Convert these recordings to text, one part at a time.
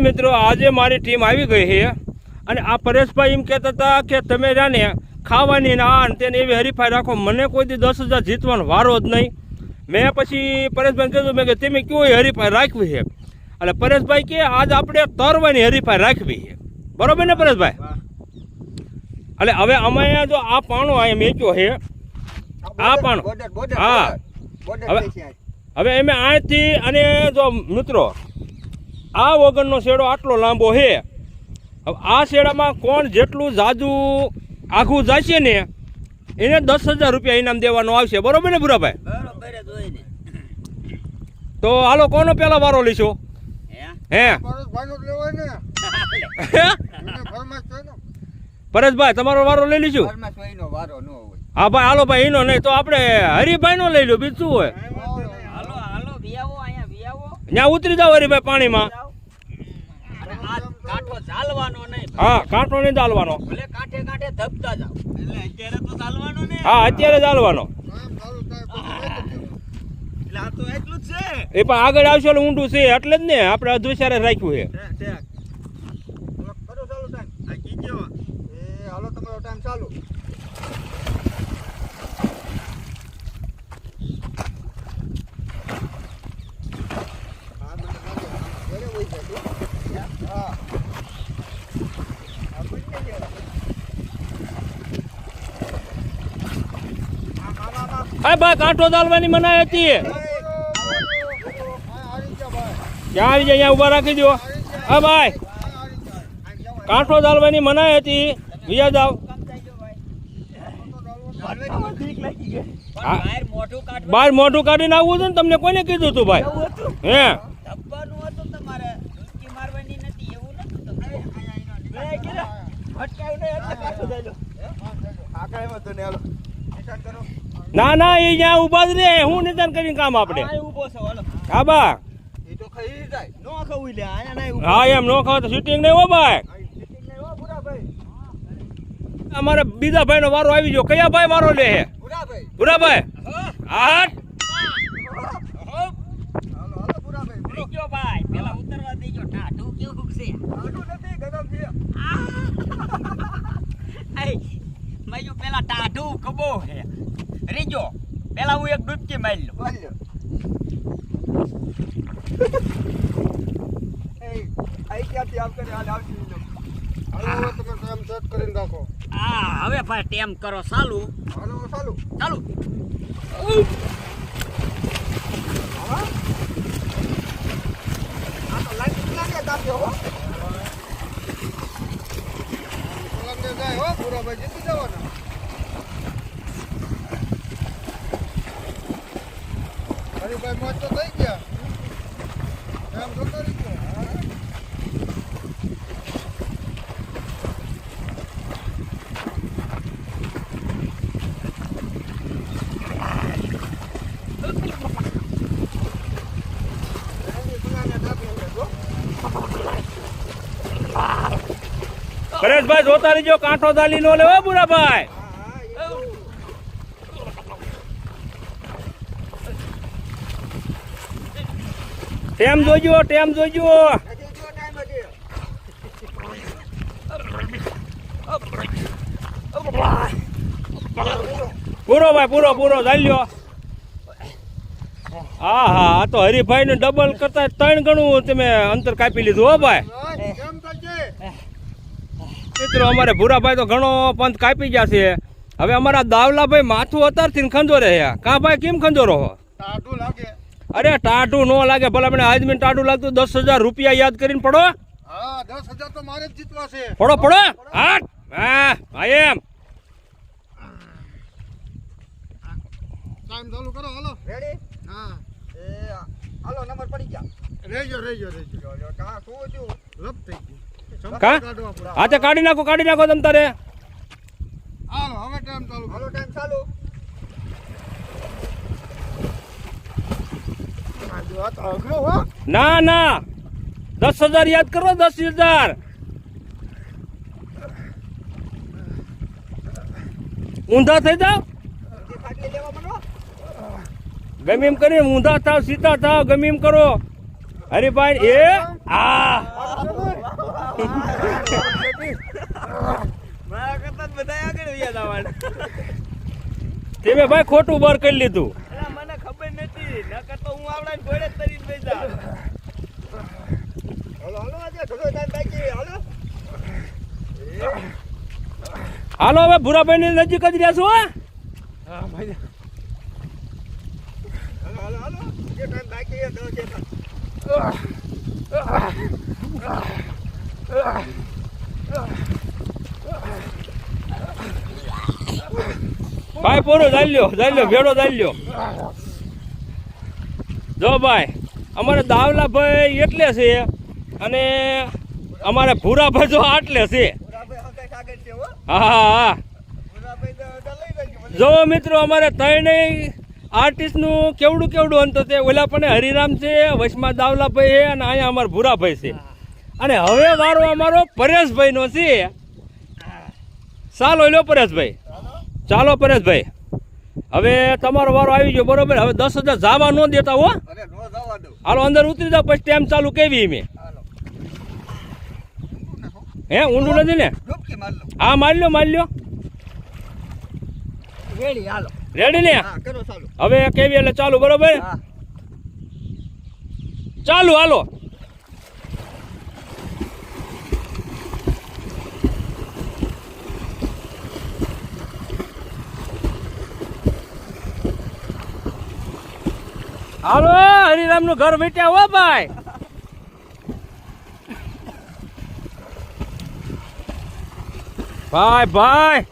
મિત્રો આજે મારી ટીમ આવી ગઈ છે અને આ પરેશભાઈ એમ કહેતા હતા કે તમે જાને ખાવાની ના અને તેને એવી હરીફાઈ રાખો. મને કોઈ દી દસ હજાર જીતવાનો વારો જ નહીં. મેં પછી પરેશભાઈ કીધું મેં કે તમે કેવી હરીફાઈ રાખવી છે? એટલે પરેશભાઈ કે આજ આપણે તરવાની હરીફાઈ રાખવી છે. બરોબર ને પરેશભાઈ? એટલે હવે અમે જો આ પાણો અહીંયા મેચ્યો છે. આ પણ. હા. હવે- હવે અમે અહીંથી અને જો મિત્રો આ વગરનો શેડો આટલો લાંબો છે હવે આ શેડામાં કોણ જેટલું જાજુ આખું જશે ને એને દસ હજાર રૂપિયા ઇનામ દેવાનો આવશે. બરોબર ને ને તો હાલો કોનો પેલા વારો લઈશો હે? ને ને પરેશભાઈ તમારો વારો લઈ ન હોય હા ભાઈ હાલો ભાઈ એનો નહીં તો આપણે હરિભાઈનો લઈ લો બીજું શું હોય? હાલો હાલો વિયાવો અહીંયા વિયાવો. ત્યાં ઉતરી જાઓ હરિભાઈ પાણીમાં. ચાલવાનો નહીં. હા કાંટો નહીં ચાલવાનો. ભલે કાંઠે કાંઠે ધબતા જાવ એટલે અત્યારે તો ચાલવાનો ને હા અત્યારે ચાલવાનો. એ પણ આગળ આવશે એટલે ઊંડું છે એટલે જ ને આપણે અધુસારે રાખ્યું છે. ચાલુ ટાઈમ એ હાલો તમારો ટાઈમ ચાલુ હા, મને લાગે. ઘરે વહી જાય તું. હા. આ પૂછી લેજો. આમ, આમ, આમ. ભાઈ કાંટો દાલવાની મનાઈ હતી આ. ક્યાં આવી જાય અહીંયા ઊભા રાખી દો હા, ભાઈ આ. આ. કાંઠો દાલવાની મનાઈ હતી વિયા જાવ બાર મોઢું કાઢીને આવવું હતું ને, તમને કોને કીધું તું, ભાઈ હે અટકાયું નહીં એટલે પાછું થઈ લો. આ કાંઈ ના ના એ જ્યાં ઊભા જ રે. હું નિદાન કરીને કામ આપણે ઊભો છો, હાલો. હા બા. એ તો ખાઈ જાય. લે આયા નહીં હા એમ નો ખાવ તો શૂટિંગ નહીં હો ભાઈ. હો. અમારે બીજા ભાઈનો વારો આવી ગયો. કયા ભાઈ વારો લે હે. ભૂરાભાઈ. થઈ ગયો ભાઈ. પેલા ઉતરવા દેજો ટાઢું કેવું છે આટલું નથી, ગરમ છે. માયું પેલા ટાઢું કબો છે. રીજો. પેલા હું એક ડૂબકી મારી લઉં. હવે તમે time set કરીને રાખો. આ હવે ભાઈ ટેમ કરો ચાલુ. ચાલુ. ચાલુ. હો, ભૂરાભાઈ, જીતી જવાના. હરીભાઈ મોજ તો થઈ ગયા એમ તો કરી. પરેશભાઈ, જોતા રહીજો, કાંઠો દાલી નો લેવો બુરાભાઈ હા, હા, એ ટેમ જોજો ટેમ જોજો. પૂરો ભાઈ, પૂરો પૂરો, ચાલ્યો. લ્યો હા હા તો હરિભાઈ ને ડબલ કરતા ત્રણ ગણું તમે અંતર કાપી લીધું, હો ભાઈ? મિત્રો, અમારે ભૂરાભાઈ તો ઘણો પંથ કાપી ગયા છે. હવે અમારા દાવલાભાઈ માથું અત્યારથી ખંજોરે રહ્યા કા ભાઈ, કેમ ખંજોરો રહો? લાગે. અરે ટાઢું ન લાગે. ભલા મને આદમી ટાઢું લાગતું દસ હજાર રૂપિયા યાદ કરીને પડો. હા દસ હજાર તો મારે જ જીતવા છે. પડો પડો. હાટ. હા હા એમ. ટાઈમ ચાલુ કરો હાલો. રેડી હા. એ હાલો નંબર પડી ગયા. રેજો રેજો રેજો. કા શું થયું લપ થઈ ગયું. કા? કાઢવા પૂરા હાથે કાઢી નાખો કાઢી નાખો તમ તારે. હાલો હવે ટાઈમ ચાલુ હાલો ટાઈમ ચાલુ. ના ના. દસ હજાર યાદ કરો દસ હજાર. ઊંધા થઈ જાવ ગમે એમ કરી ઊંધા થાવ સીતા થાવ ગમે એમ કરો. હરિભાઈ એ? આ. તે ભાઈ ખોટું બાર કરી લીધું. હાલો, હવે ભૂરાભાઈ ની નજીક જ રહ્યા છો ભાઈ, પૂરો ચાલ્યો ચાલ્યો ભેડો ચાલ્યો જો ભાઈ, અમારે દાવલા ભાઈ એટલે છે, અને અમારે ભૂરાભાઈ જો આટલે છે બરાબર હંકાઈ કાગળ છે હો. જો મિત્રો અમારે ત્રણેય આર્ટિસ્ટનું કેવડું કેવડું અંતર છે ઓલા પણ હરિરામ છે વશમાં દાવલાભાઈ છે અને અહીંયા અમારા ભૂરાભાઈ છે. અને હવે વારો અમારો પરેશભાઈનો છે. ચાલો લો પરેશભાઈ. ચાલો પરેશભાઈ. હવે તમારો વારો આવી ગયો બરોબર? હવે દસ હજાર જવા ન દેતા હો. હાલો અંદર ઉતરી જાવ પછી ટાઈમ ચાલુ કેવી મેં હે ઊંડું નથી ને? ડૂબકી માર લો. હા મારી લ્યો મારી લ્યો. રેડી ને? ચાલુ. હવે કેવી એટલે ચાલુ બરોબર? ચાલુ હાલો. હાલો હરિરામનું ઘર મીટ્યા હો ભાઈ. ભાઈ ભાઈ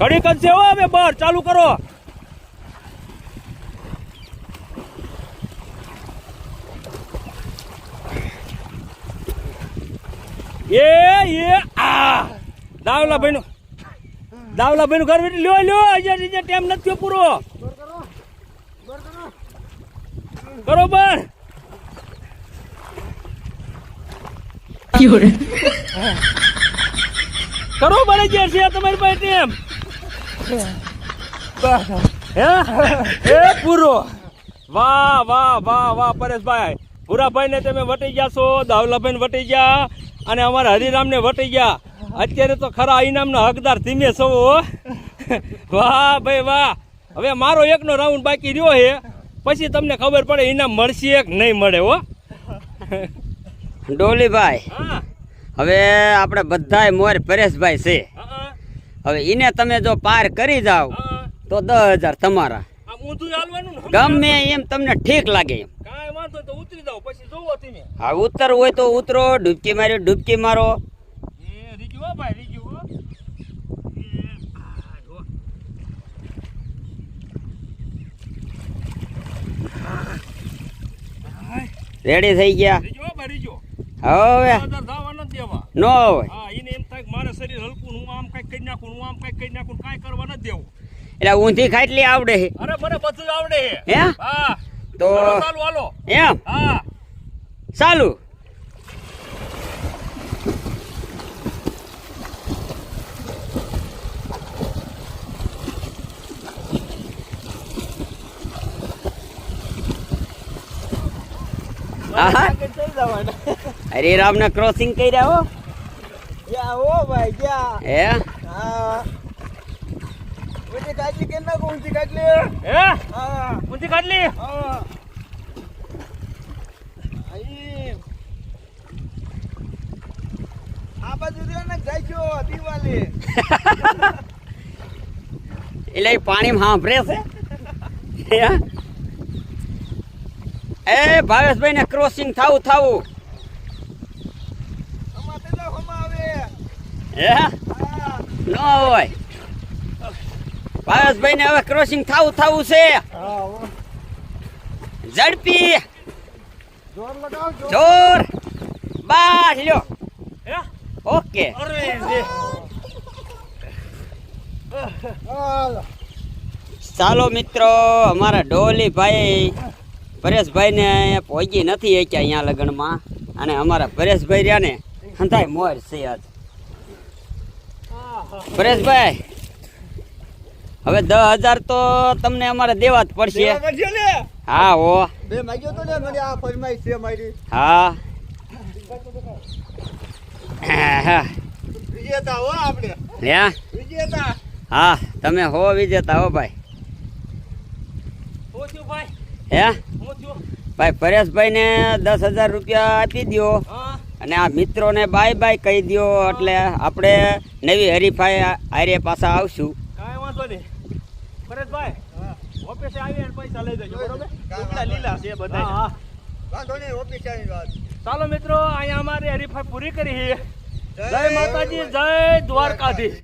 ઘડી કરશે હો હવે બહાર ચાલુ કરો. એ એ, આ. દાવલા ભાઈ નું દાવલા ભાઈ નું ઘર લ્યો લ્યો અહીંયા ટાઈમ નથી પૂરો. બરોબર. કરો બને જે છે તમારી પાસે ટેમ હે? એ પૂરો? વાહ વાહ વાહ વાહ પરેશભાઈ. ભૂરાભાઈ ને તમે વટી ગયા છો દાવલાભાઈ વટી ગયા અને અમારા હરિરામ ને વટી ગયા. અત્યારે તો ખરા ઇનામના હકદાર ધીમે છો વાહ ભાઈ વાહ. હવે મારો એકનો રાઉન્ડ બાકી રહ્યો છે. પછી તમને ખબર પડે ઇનામ મળશે કે નહીં મળે હો. ડોલીભાઈ હા. હવે આપણે બધાય મોર પરેશભાઈ છે. હવે એને તમે જો પાર કરી જાવ તો દસ હજાર તમારા. ગમે એમ તમને ઠીક લાગે એમ. જાઓ હા ઉતર હોય તો ઉતરો ડૂબકી મારી ડૂબકી મારો એ રીજુ હો ભાઈ રીજુ હો એ આ જો રેડી થઈ ગયા રીજુ હો ભાઈ રીજુ હવે હજાર ધાવા નથી દેવા ન હોય હા એને એમ થાય કે મારે શરીર હલકું હું આમ કંઈક કરી નાખું હું આમ કંઈક કરી નાખું કાંઈ કરવા નથી દેવું. એટલે ઊંધી ખાટલી આવડે છે. અરે મને બધું આવડે હે? તો ચાલુ હાલો. એમ? હા. ચાલુ. આહા રામ ને ક્રોસિંગ કરી રહ્યા હો. ભાઈ ગયા. હે? હા. ઊંચી કાટલી કેમ નાખો ઊંચી કાઢલી હે? હા. કાઢલી હા. આ બાજુ રહ્યો ને જાગ્યો દિવાલે. એટલે એ પાણીમાં હાંભરે છે? હે? એ ભાવેશભાઈ ને ક્રોસિંગ થાવું થાવું. હે? ન ને હવે ક્રોસિંગ થાવું થાવું છે. ઝડપી. જોર. બાર લ્યો. ઓકે. ચાલો મિત્રો, અમારા ડોલી ભાઈ પરેશભાઈ ને પહોંચી નથી એ કે અહીંયા લગ્નમાં. અને અમારા પરેશભાઈ રહ્યા ને હંધાય મોર છે આજ. પરેશભાઈ હવે દસ હજાર તો તમને અમારે દેવા જ પડશે. હા હો. બે માગ્યો તો ને મને આ ફરમાઈશ છે મારી. હા. હા વિજેતા હો આપણે. લ્યા? વિજેતા. હા તમે હો વિજેતા હો ભાઈ. હે? ભાઈ પરેશભાઈને દસ હજાર રૂપિયા આપી દ્યો. અને આ મિત્રોને બાય બાય કહી દો એટલે આપણે નવી હરીફાઈ આરે પાછા આવશું. કાંઈ વાંધો નહીં. પરેશભાઈ હા. ઓફિસે આવીને પૈસા લઈ જજો બરોબર? લીલા છે બધા વાંધો નહીં ઓફિસ આવીને વાત. ચાલો મિત્રો અહીંયા અમારી હરીફાઈ પૂરી કરી જય માતાજી જય દ્વારકાધીશ.